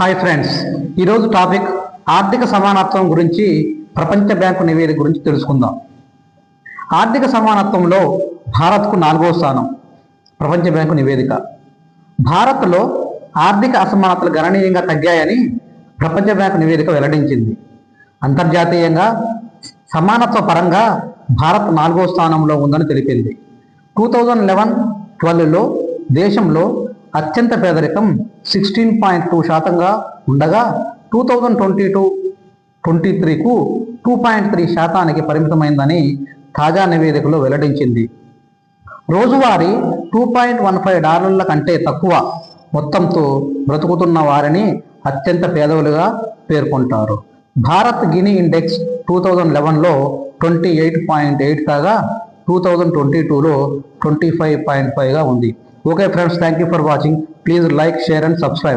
Hi friends ఈరోజు topic ఆర్థిక సమానత్వం గురించి ప్రపంచ బ్యాంకు నివేదిక గురించి తెలుసుకుందాం ఆర్థిక సమానత్వంలో భారత్కు నాలుగవ స్థానం ప్రపంచ బ్యాంకు నివేదిక భారత్లో ఆర్థిక అసమానతలు గణనీయంగా తగ్గాయని ప్రపంచ బ్యాంకు నివేదిక వెల్లడించింది అంతర్జాతీయంగా సమానత్వ పరంగా భారత్ నాలుగవ స్థానంలో ఉందని తెలిపింది టూ థౌజండ్ లెవెన్ ట్వెల్వ్లో దేశంలో అత్యంత పేదరికం సిక్స్టీన్ పాయింట్ టూ శాతంగా ఉండగా two thousand twenty two twenty త్రీకు two point three శాతానికి పరిమితమైందని తాజా నివేదికలు వెల్లడించింది రోజువారీ టూ పాయింట్ వన్ ఫైవ్ డాలర్ల కంటే తక్కువ మొత్తంతో బ్రతుకుతున్న వారిని అత్యంత పేదవులుగా పేర్కొంటారు Bharat Gini index two thousand లెవెన్లో twenty eight point eight కాగా టూ థౌజండ్ ట్వంటీ టూలో ట్వంటీ ఫైవ్ పాయింట్ ఫైవ్గా ఉంది Okay friends, thank you for watching. Please like, share and subscribe.